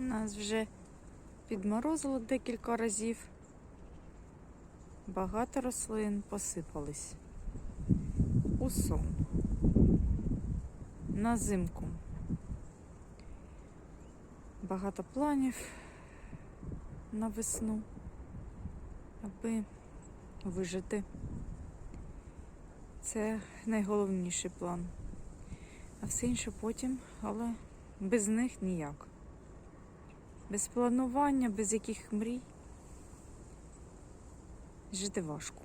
Нас вже підморозило декілька разів. Багато рослин посипались. У сон. На зимку. Багато планів на весну, аби вижити. Це найголовніший план. А все інше потім, але без них ніяк. Без планування, без яких мрій. Жити важко.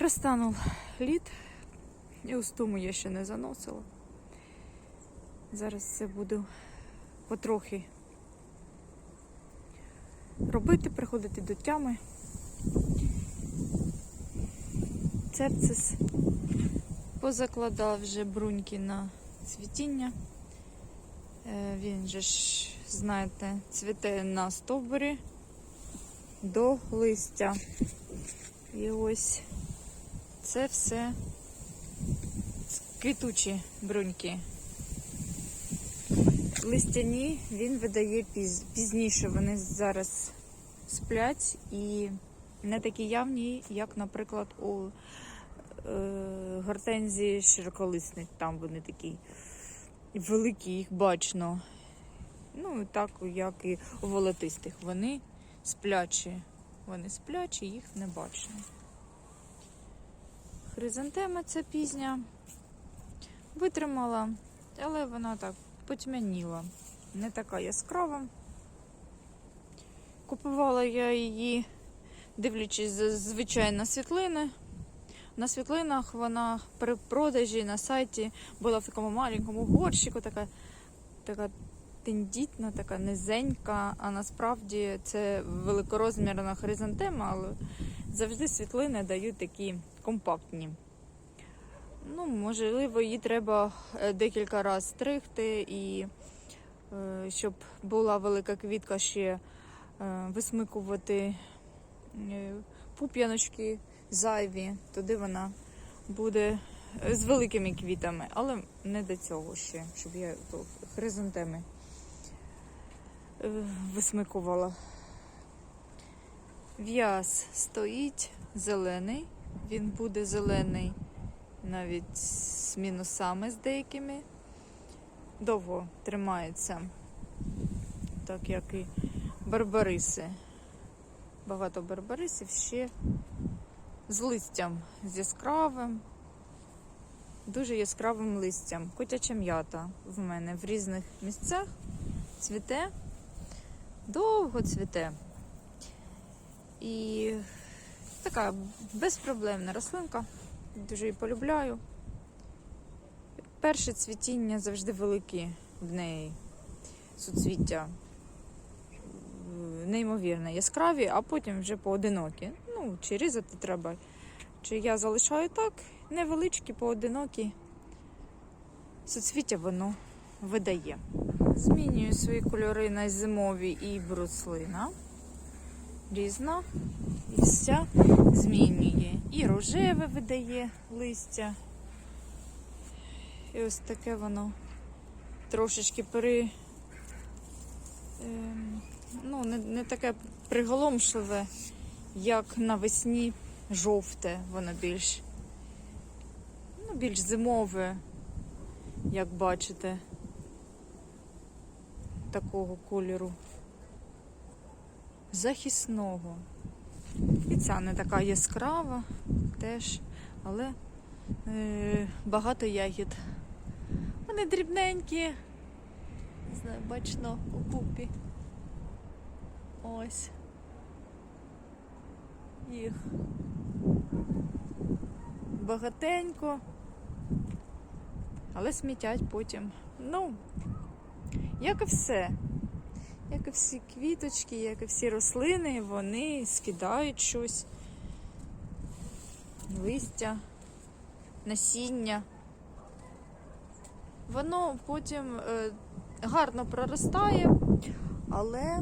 Розтанув лід, і устому я ще не заносила. Зараз це буду потрохи робити, приходити до тями. Цепцис позакладав вже бруньки на цвітіння. Е, Він же ж, знаєте, цвіте на стовбурі до листя. І ось це все квітучі бруньки. Листяні він видає піз- пізніше. Вони зараз сплять і не такі явні, як, наприклад, у е, гортензії широколисних. Там вони такі великі, їх бачно. Ну, так, як і у волотистих. Вони сплячі. Вони сплячі, їх не бачно. Хризантема ця пізня витримала, але вона так потьмяніла. Не така яскрава. Купувала я її, дивлячись зазвичай на світлини. На світлинах вона при продажі на сайті була в такому маленькому горщику, така, така тендітна, така низенька, а насправді це великорозмірна хризантема, але завжди світлини дають такі компактні. Ну, можливо, її треба е, декілька разів стригти, і е, щоб була велика квітка ще е, висмикувати пуп'яночки зайві, туди вона буде е, з великими квітами, але не до цього ще, щоб я хризантеми е, висмикувала. В'яз стоїть зелений, він буде зелений навіть з мінусами з деякими. Довго тримається, так як і барбариси. Багато барбарисів ще з листям, з яскравим, дуже яскравим листям. Котяча м'ята в мене в різних місцях цвіте, довго цвіте. І така безпроблемна рослинка. Дуже її полюбляю. Перше цвітіння завжди великі в неї суцвіття. Неймовірно яскраві, а потім вже поодинокі. Ну, чи різати треба. Чи я залишаю так, невеличкі, поодинокі. Суцвіття воно видає. Змінюю свої кольори на зимові і бруслина. Різна. І вся змінює. І рожеве видає листя. І ось таке воно трошечки пере. ем, ну, не, не таке приголомшливе, як навесні жовте, воно більш, ну, більш зимове, як бачите, такого кольору. Захисного. І ця не така яскрава теж, але е, багато ягід. Вони дрібненькі. Не знаю, бачно у пупі. Ось. Їх багатенько. Але смітять потім. Ну, як і все. Як і всі квіточки, як і всі рослини, вони скидають щось, листя, насіння. Воно потім е, гарно проростає, але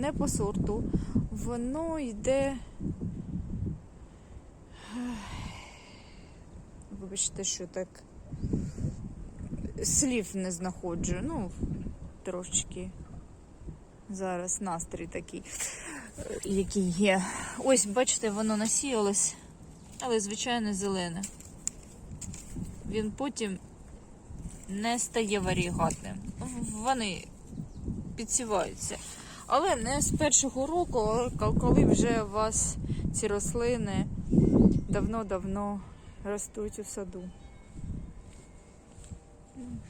не по сорту. Воно йде. Вибачте, що так слів не знаходжу. Ну, трошечки зараз настрій такий, який є. Ось, бачите, воно насіялось, але звичайно зелене. Він потім не стає варігатним. Вони підсіваються. Але не з першого року, коли вже у вас ці рослини давно-давно ростуть у саду.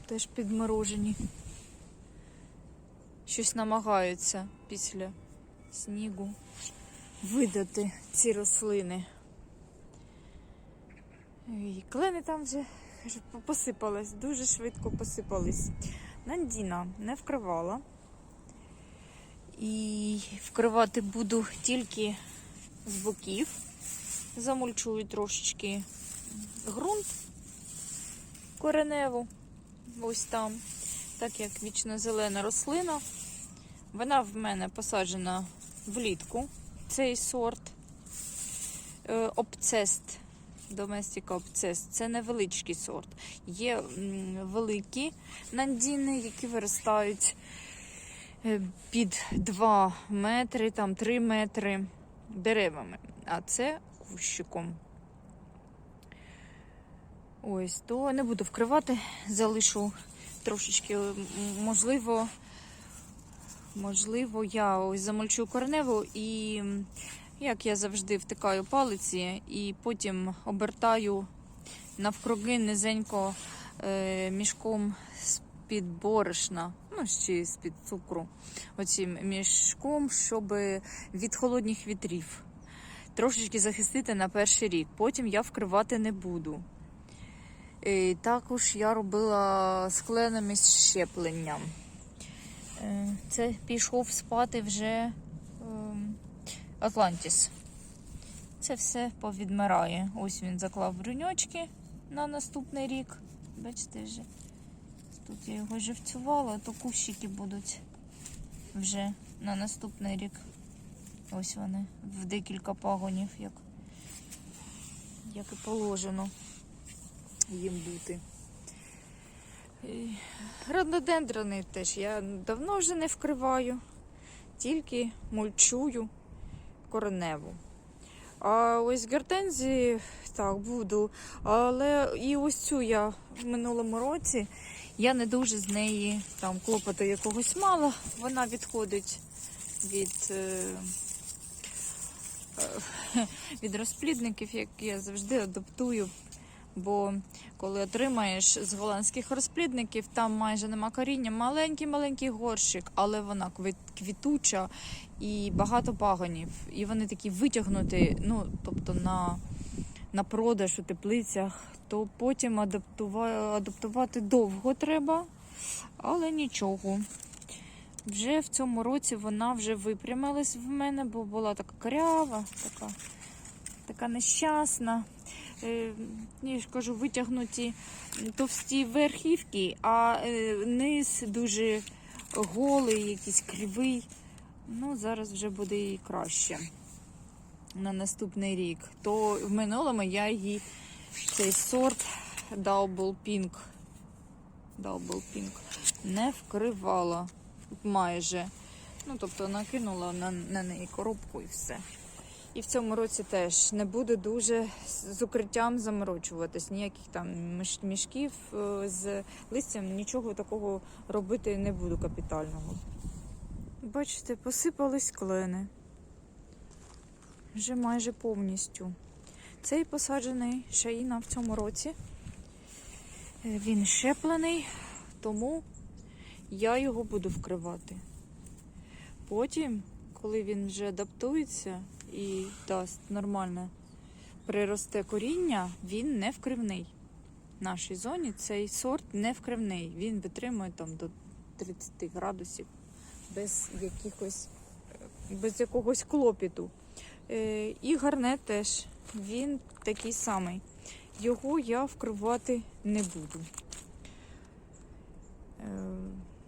Теж підморожені. Щось намагаються після снігу видати ці рослини. І клени там вже посипались, дуже швидко посипались. Нандіна не вкривала. І вкривати буду тільки з боків. Замульчую трошечки ґрунт кореневу. Ось там. Так як вічно зелена рослина. Вона в мене посаджена влітку. Цей сорт Е, обцест. Доместика обцест. Це невеличкий сорт. Є великі нандіни, які виростають під 2 метри, там 3 метри деревами. А це кущиком. Ось, то не буду вкривати, залишу трошечки, можливо, можливо, я ось замульчу кореневу і, як я завжди втикаю палиці, і потім обертаю навкруги низенько е, мішком з-під борошна, ну, з-під цукру, оцім мішком, щоб від холодних вітрів трошечки захистити на перший рік. Потім я вкривати не буду. І також я робила з кленами з щепленням. Е, Це пішов спати вже ем, Атлантіс. Це все повідмирає. Ось він заклав бруньочки на наступний рік. Бачите вже. Тут я його живцювала, то кущики будуть вже на наступний рік. Ось вони в декілька пагонів, як, як і положено їм бути. Рододендрони теж я давно вже не вкриваю, тільки мульчую кореневу. А ось гортензії так буду. Але і ось цю я в минулому році я не дуже з неї там клопоту якогось мало. Вона відходить від, е, е, від розплідників, як я завжди адаптую. Бо коли отримаєш з голландських розплідників, там майже нема коріння, маленький-маленький горщик, але вона квітуча і багато пагонів. І вони такі витягнуті, ну, тобто на, на продаж у теплицях, то потім адаптува- адаптувати довго треба, але нічого. Вже в цьому році вона вже випрямилась в мене, бо була така корява, така, така нещасна. Е, я ж кажу, витягнуті товсті верхівки, а е, низ дуже голий, якийсь кривий. Ну, зараз вже буде і краще на наступний рік. То в минулому я її цей сорт Double Pink, Double Pink не вкривала майже. Ну, тобто накинула на, на неї коробку і все. І в цьому році теж не буду дуже з укриттям заморочуватись, ніяких там мішків е, з листям, нічого такого робити не буду капітального. Бачите, посипались клени. Вже майже повністю. Цей посаджений шаїна в цьому році. Е, Він щеплений, тому я його буду вкривати. Потім, коли він вже адаптується і дасть нормальне приросте коріння, він не вкривний. В нашій зоні цей сорт не вкривний. Він витримує там до 30 градусів без якихось без якогось клопіту. Е, і гарнет теж він такий самий. Його я вкривати не буду. Е,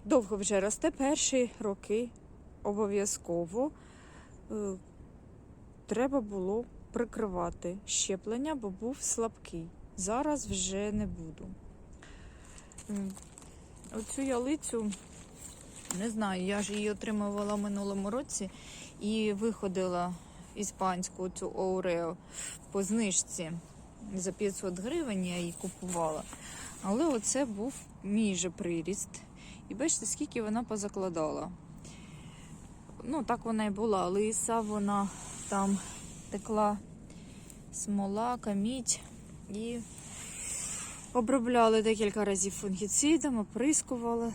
Довго вже росте перші роки обов'язково е, треба було прикривати щеплення, бо був слабкий. Зараз вже не буду. Оцю ялицю, не знаю, я ж її отримувала в минулому році і виходила іспанську цю Орео по знижці за 500 гривень я її купувала. Але оце був мій же приріст. І бачите, скільки вона позакладала. Ну, так вона і була. Лиса, вона там текла смола, камідь і обробляли декілька разів фунгіцидом, оприскували.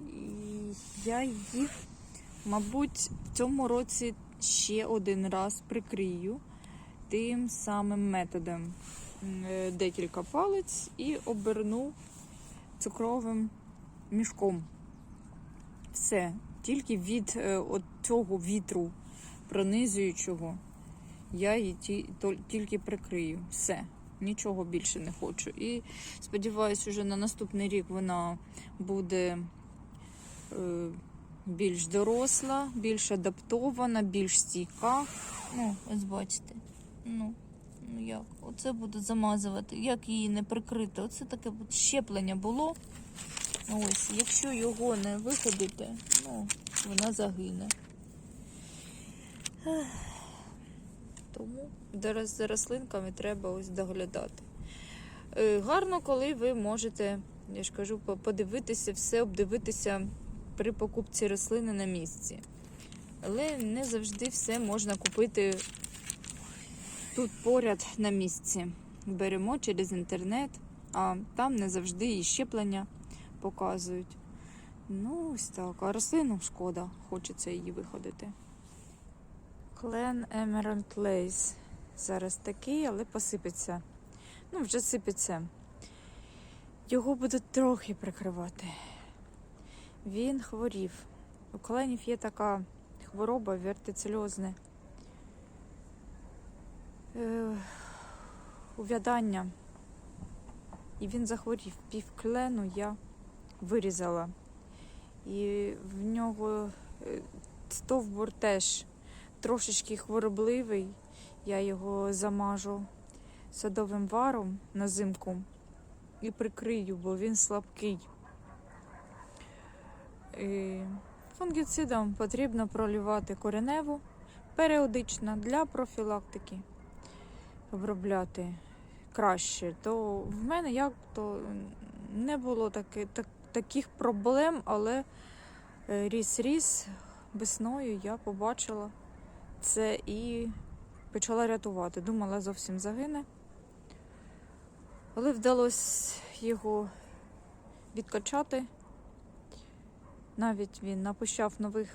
І я їх, мабуть, в цьому році ще один раз прикрию тим самим методом. Е, Декілька палець і оберну цукровим мішком. Все. Тільки від е, от цього вітру пронизуючого я її тільки прикрию. Все. Нічого більше не хочу. І сподіваюся, вже на наступний рік вона буде е, більш доросла, більш адаптована, більш стійка. Ну, ось бачите. Ну, ну як? Оце буду замазувати. Як її не прикрити? Оце таке щеплення було. Ось, якщо його не виходити, ну, вона загине. Тому за рослинками треба ось доглядати. Е, Гарно, коли ви можете, я ж кажу, подивитися, все обдивитися при покупці рослини на місці. Але не завжди все можна купити тут поряд на місці. Беремо через інтернет, а там не завжди і щеплення показують. Ну, ось так. А рослину шкода, хочеться її виходити. Клен Emerald Lace. Зараз такий, але посипеться. Ну, вже сипеться. Його будуть трохи прикривати. Він хворів. У кленів є така хвороба вертицельозне. Е, увядання. І він захворів. Пів клену я вирізала. І в нього е, стовбур теж трошечки хворобливий. Я його замажу садовим варом на зимку і прикрию, бо він слабкий. І фунгіцидом потрібно пролівати кореневу періодично для профілактики обробляти краще. То в мене як то не було таки, так, таких проблем, але е, ріс-ріс весною я побачила це і почала рятувати. Думала, зовсім загине. Але вдалося його відкачати. Навіть він напущав нових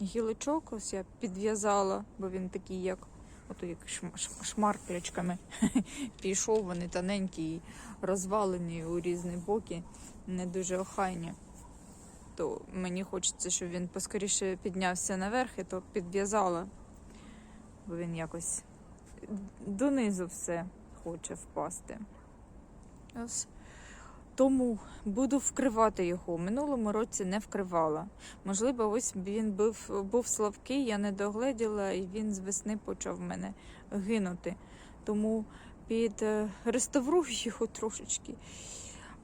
гілочок, ось я підв'язала, бо він такий, як ото як шм- шм- шмарклячками пішов, вони тоненькі і розвалені у різні боки, не дуже охайні. То мені хочеться, щоб він поскоріше піднявся наверх, і то підв'язала, бо він якось донизу все хоче впасти. Ось. Тому буду вкривати його. Минулому році не вкривала. Можливо, ось він був, був слабкий, я не догледіла, і він з весни почав мене гинути. Тому під е, реставрую його трошечки.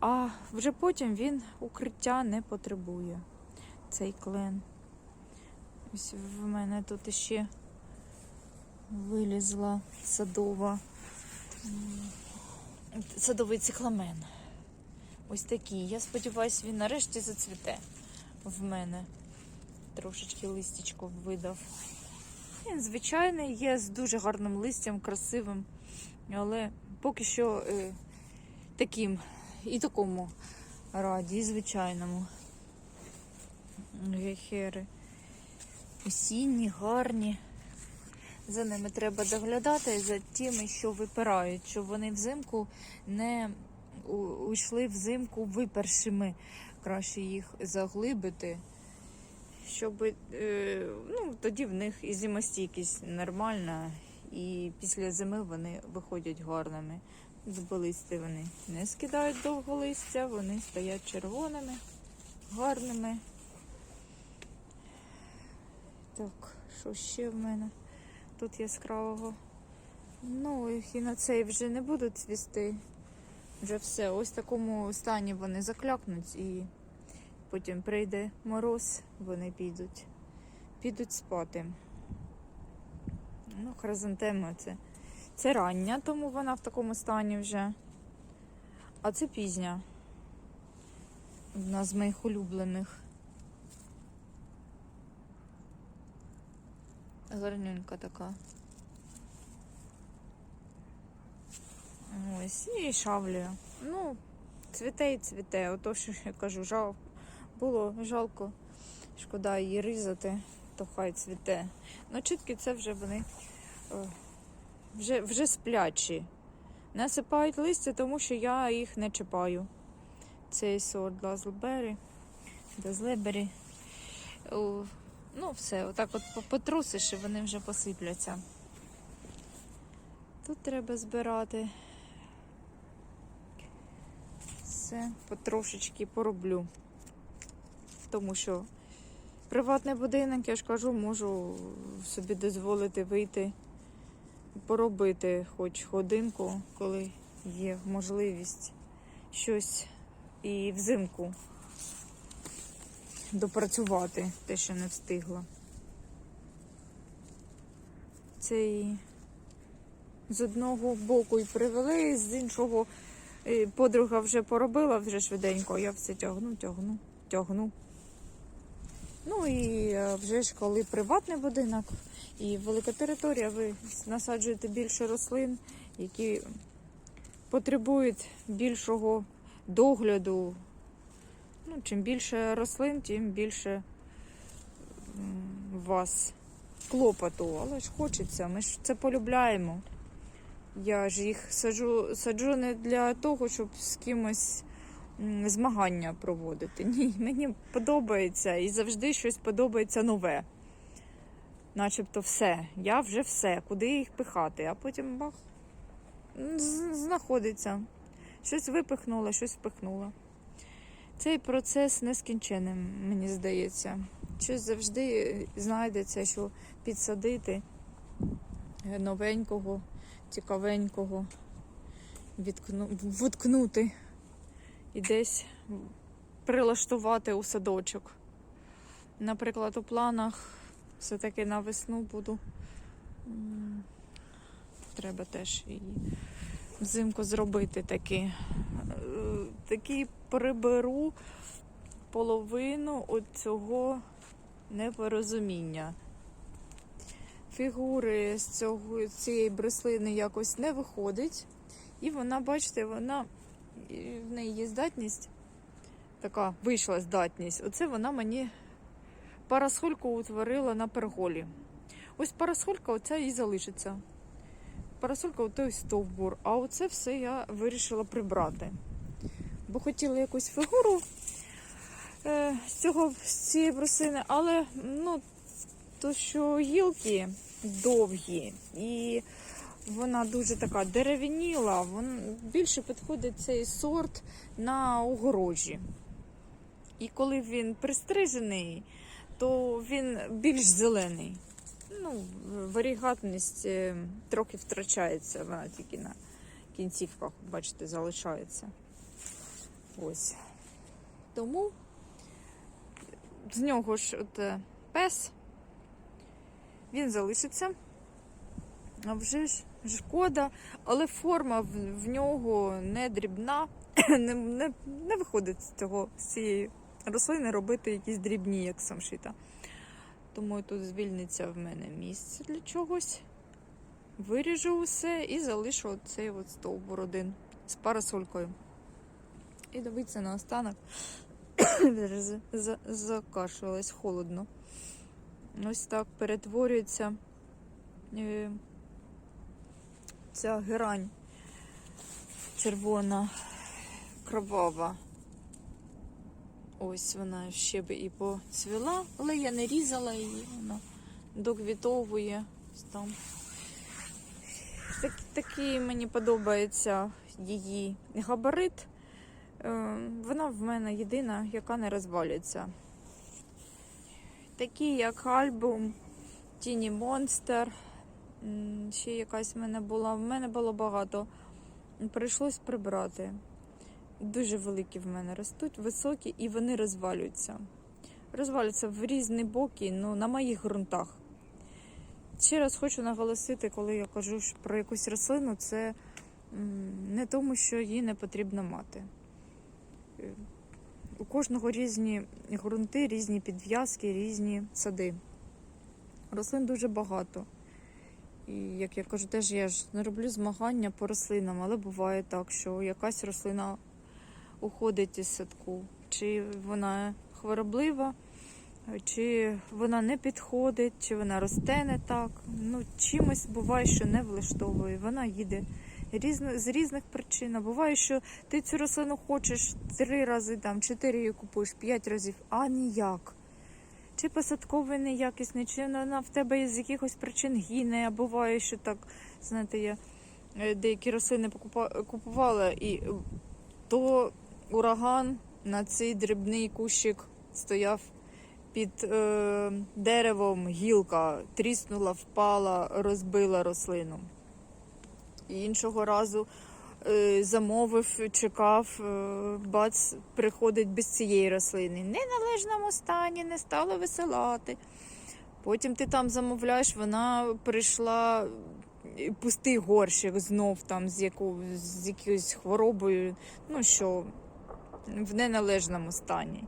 А вже потім він укриття не потребує. Цей клен. Ось в мене тут іще вилізла садова. Садовий цикламен. Ось такий. Я сподіваюся, він нарешті зацвіте в мене. Трошечки листячко видав. Він звичайний, є з дуже гарним листям, красивим, але поки що е, таким і такому раді, і звичайному. Гехери. Осінні, гарні. За ними треба доглядати за тими, що випирають, щоб вони взимку не уйшли взимку випершими. Краще їх заглибити, щоб е, ну, тоді в них і зимостійкість нормальна, і після зими вони виходять гарними. Зболисти вони не скидають довго листя, вони стоять червоними, гарними. Так, що ще в мене тут яскравого? Ну, і на цей вже не будуть цвісти. Вже все. Ось в такому стані вони заклякнуть і потім прийде мороз, вони підуть. Підуть спати. Ну, хризантема це. Це рання, тому вона в такому стані вже. А це пізня. Одна з моїх улюблених. Гарненька така. Ось, і шавлює. Ну, цвіте і цвіте. Ото що я кажу, жал... було жалко, шкода її різати, то хай цвіте. Ну, чітки це вже вони е, вже, вже сплячі. Насипають листя, тому що я їх не чіпаю. Цей сорт Дазлбері. Дазлебері. Ну, все, отак от по- потрусиш і вони вже посипляться. Тут треба збирати. Все, потрошечки пороблю. Тому що приватний будинок, я ж кажу, можу собі дозволити вийти, поробити хоч годинку, коли є можливість щось і взимку допрацювати те, що не встигла. Це і з одного боку і привели, з іншого подруга вже поробила вже швиденько, я все тягну, тягну, тягну. Ну і е, вже ж коли приватний будинок і велика територія, ви насаджуєте більше рослин, які потребують більшого догляду. Ну, чим більше рослин, тим більше вас клопоту. Але ж хочеться, ми ж це полюбляємо. Я ж їх саджу, саджу не для того, щоб з кимось змагання проводити. Ні, мені подобається і завжди щось подобається нове. Начебто все. Я вже все, куди їх пихати, а потім бах, знаходиться. Щось випихнула, щось впихнула. Цей процес нескінченним, мені здається. Щось завжди знайдеться, що підсадити новенького, цікавенького, відкну... вуткнути і десь прилаштувати у садочок. Наприклад, у планах все-таки на весну буду. Треба теж її взимку зробити такі. Е, Такі приберу половину от цього непорозуміння. Фігури з цього, цієї бреслини якось не виходить. І вона, бачите, вона в неї є здатність, така вийшла здатність. Оце вона мені парасольку утворила на перголі. Ось парасолька оця і залишиться. Парасолька отой стовбур, а оце все я вирішила прибрати. Бо хотіла якусь фігуру е, з, цього, з цієї брусини, але ну, то що гілки довгі і вона дуже така дерев'яніла, більше підходить цей сорт на огорожі. І коли він пристрижений, то він більш зелений. Ну, варігатність е, трохи втрачається, вона тільки на кінцівках, бачите, залишається. Ось. Тому з нього ж от е, пес, він залишиться. А вже ж шкода, але форма в, в нього не дрібна, не, не, не виходить з цього з цієї рослини робити якісь дрібні, як самшита. Тому тут звільниться в мене місце для чогось. Виріжу усе і залишу цей стовбур один з парасолькою. І дивіться наостанок. За- за- Закашлялась холодно. Ось так перетворюється е, ця герань червона, кровава. Ось вона ще би і поцвіла, але я не різала її, вона доквітовує. Там. Так, такий мені подобається її габарит. Е, Вона в мене єдина, яка не розвалюється. Такі, як альбом Тіні Монстер. Ще якась в мене була. В мене було багато прийшлось прибрати. Дуже великі в мене ростуть, високі, і вони розвалюються. Розвалюються в різні боки, ну, на моїх ґрунтах. Ще раз хочу наголосити, коли я кажу про якусь рослину, це не тому, що її не потрібно мати. У кожного різні ґрунти, різні підв'язки, різні сади. Рослин дуже багато. І як я кажу, теж я ж не роблю змагання по рослинам, але буває так, що якась рослина уходить із садку, чи вона хвороблива, чи вона не підходить, чи вона росте не так. Ну, чимось буває, що не влаштовує. Вона їде різно, з різних причин. А буває, що ти цю рослину хочеш три рази, там, чотири її купуєш, п'ять разів, а ніяк. Чи посадковий неякісний, чи вона в тебе з якихось причин гине, а буває, що так, знаєте, я е, деякі рослини купувала, і то ураган на цей дрібний кущик стояв під е, деревом, гілка тріснула, впала, розбила рослину. І іншого разу е, замовив, чекав, е, бац, приходить без цієї рослини. Не в належному стані, не стало висилати. Потім ти там замовляєш, вона прийшла е, пустий горщик знов там з, яку, з якоюсь хворобою, ну що в неналежному стані.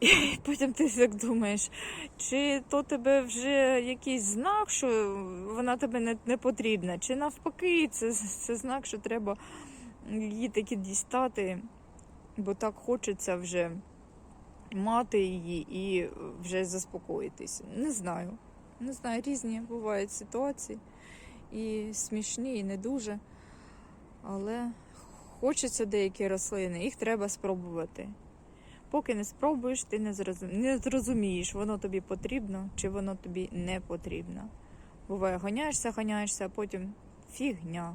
І потім ти так думаєш, чи то тебе вже якийсь знак, що вона тебе не, не потрібна, чи навпаки, це, це знак, що треба її таки дістати, бо так хочеться вже мати її і вже заспокоїтися. Не знаю. Не знаю, різні бувають ситуації. І смішні, і не дуже. Але хочеться деякі рослини, їх треба спробувати. Поки не спробуєш, ти не, зрозум... не зрозумієш, воно тобі потрібно чи воно тобі не потрібно. Буває, гоняєшся, гоняєшся, а потім фігня.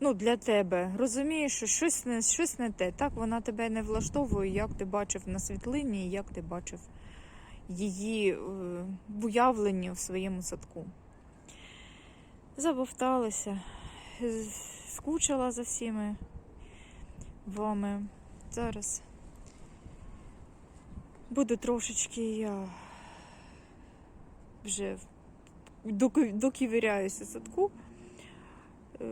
Ну, для тебе. Розумієш, що щось не, щось не те. Так вона тебе не влаштовує, як ти бачив на світлині, як ти бачив її е, в уявленні в своєму садку. Забовталася, скучила за всіми вами. Зараз буду трошечки вже доківіряюся садку. Е,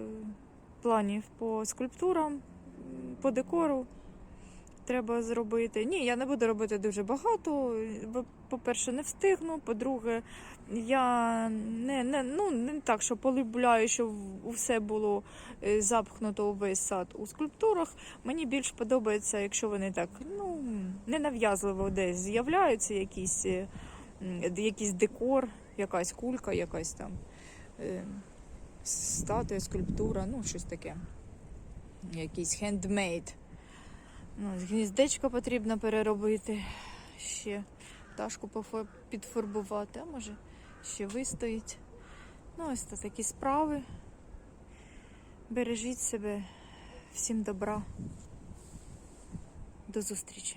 Планів по скульптурам, по декору треба зробити. Ні, я не буду робити дуже багато. По-перше, не встигну. По-друге, я не, не, ну, не так, що полюбляю, щоб все було е, запхнуто увесь сад у скульптурах. Мені більш подобається, якщо вони так ну, ненав'язливо десь з'являються, якісь, е, якийсь декор, якась кулька, якась там е, статуя, скульптура, ну щось таке. Якийсь хендмейд. Ну, гніздечко потрібно переробити. Ще пташку підфарбувати, а може ще вистоїть. Ну, ось то такі справи. Бережіть себе. Всім добра. До зустрічі.